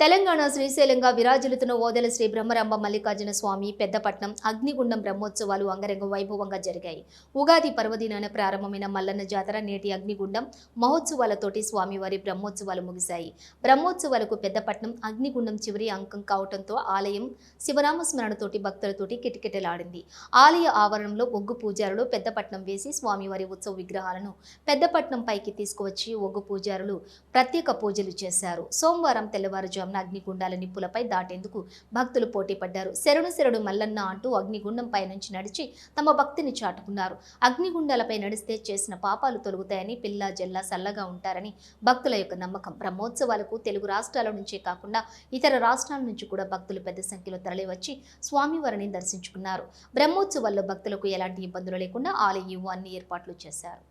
తెలంగాణ శ్రీశైలంగా విరాజిల్లుతున్న ఓదెల శ్రీ బ్రహ్మరంభ మల్లికార్జున స్వామి పెద్దపట్నం అగ్నిగుండం బ్రహ్మోత్సవాలు అంగరంగ వైభవంగా జరిగాయి. ఉగాది పర్వదినాన ప్రారంభమైన మల్లన్న జాతర నేటి అగ్నిగుండం మహోత్సవాలతోటి స్వామివారి బ్రహ్మోత్సవాలు ముగిశాయి. బ్రహ్మోత్సవాలకు పెద్దపట్నం అగ్నిగుండం చివరి అంకం కావటంతో ఆలయం శివనామస్మరణతోటి భక్తులతోటి కిటకిటలాడింది. ఆలయ ఆవరణంలో ఒగ్గు పూజారులు పెద్దపట్నం వేసి స్వామివారి ఉత్సవ విగ్రహాలను పెద్దపట్నం పైకి తీసుకువచ్చి ఒగ్గు పూజారులు ప్రత్యేక పూజలు చేశారు. సోమవారం తెల్లవారుజాము తెల్లవారుజామున అగ్నిగుండాల నిప్పులపై దాటేందుకు భక్తులు పోటీపడ్డారు. శరణు శరణు మల్లన్న అంటూ అగ్నిగుండం పై నుంచి నడిచి తమ భక్తిని చాటుకున్నారు. అగ్నిగుండాలపై నడిస్తే చేసిన పాపాలు తొలుగుతాయని పిల్ల జల్లా సల్లగా ఉంటారని భక్తుల యొక్క నమ్మకం. బ్రహ్మోత్సవాలకు తెలుగు రాష్ట్రాల నుంచే కాకుండా ఇతర రాష్ట్రాల నుంచి కూడా భక్తులు పెద్ద సంఖ్యలో తరలివచ్చి స్వామివారిని దర్శించుకున్నారు. బ్రహ్మోత్సవాల్లో భక్తులకు ఎలాంటి ఇబ్బందులు లేకుండా ఆలయం అన్ని ఏర్పాట్లు చేశారు.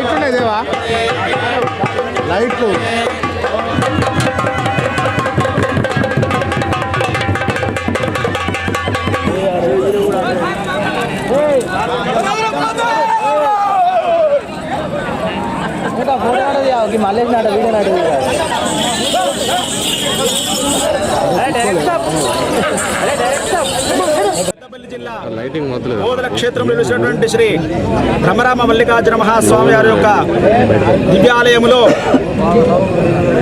లైట్లు దేవా. లైట్లు. మళ్ళీ నాట వీడియో నాట బోధన క్షేత్రంలో నిలిచినటువంటి శ్రీ భ్రమరామ మల్లికార్జున మహాస్వామి వారి యొక్క దివ్యాలయములో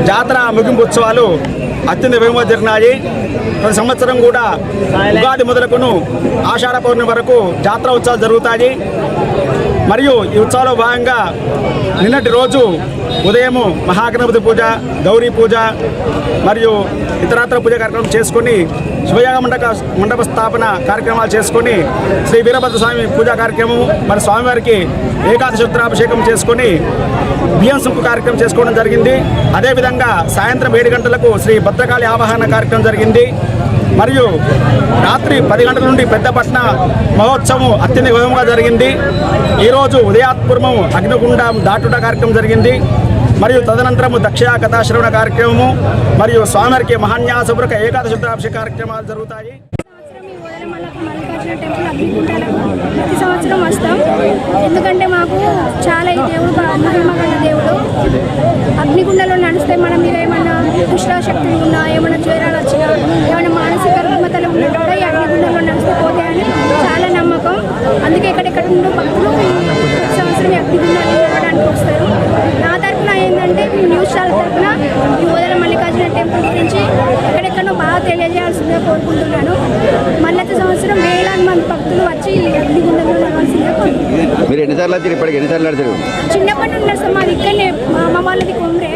జాతర ముగింపు ఉత్సవాలు అత్యంత వేగంగా జరిగినాయి ప్రతి సంవత్సరం కూడా ఉగాది మొదలుకును ఆషాఢ పౌర్ణమి వరకు జాతర ఉత్సవాలు జరుగుతాయి. మరియు ఈ ఉత్సవాల్లో భాగంగా నిన్నటి రోజు ఉదయము మహాగణపతి పూజ గౌరీ పూజ మరియు ఇతరాత్ర పూజ కార్యక్రమం చేసుకొని శివయాగ మండప మండప స్థాపన కార్యక్రమాలు చేసుకొని శ్రీ వీరభద్ర స్వామి పూజా కార్యక్రమం మరి స్వామివారికి ఏకాదశి ఉత్తరాభిషేకం చేసుకొని బియ్యం సుంపు కార్యక్రమం చేసుకోవడం జరిగింది. అదేవిధంగా సాయంత్రం ఏడు గంటలకు శ్రీ భద్రకాళి ఆవాహన కార్యక్రమం జరిగింది. మరియు రాత్రి పది గంటల నుండి పెద్దపట్న మహోత్సవం అత్యంత వైభవంగా జరిగింది. ఈరోజు ఉదయాత్పూర్వం అగ్నిగుండం దాటుట కార్యక్రమం జరిగింది. మరియు తదనంతరము దక్షిణ కథాశ్రవణ కార్యక్రమము మరియు స్వామివారికి మహాన్యాసపూర్వక ఏకాదశ ఉత్తరాభిషేక కార్యక్రమాలు జరుగుతాయి. ప్రతి సంవత్సరం వస్తాం. ఎందుకంటే మాకు చాలా ఈ దేవుడు బా- మహిమ గల దేవుడు. అగ్నిగుండలో నడిస్తే మనం మీద ఏమైనా దుష్టాశక్తులు ఉన్నా ఏమైనా జ్వరాలు వచ్చినా ఏమైనా మానసిక రుగ్మతలు ఉన్నా కూడా ఈ అగ్నిగుండంలో నడిస్తే పోతాయని చాలా నమ్మకం అందుకే ఎక్కడెక్కడ నుండి భక్తులు ఈ ప్రతి సంవత్సరం ఈ అగ్నిగుండాలు చూడడానికి వస్తారు నా తరఫున ఏంటంటే మీ న్యూస్ ఛానల్ తరఫున ఈ ఓదల మల్లికార్జున టెంపుల్ గురించి తెలియజేయాల్సిందిగా కోరుకుంటున్నాను. మళ్ళీ సంవత్సరం వేలాది మంది భక్తులు వచ్చి అగ్నిగుండంలో కోరుకుంటున్నాను. మీరు ఎన్నిసార్లు వచ్చారు? ఇప్పటికి ఎన్నిసార్లు నడిచారు? చిన్నప్పటి నుండి అసలు మాది ఇక్కడనే మా అమ్మ వాళ్ళది కొమ్రే.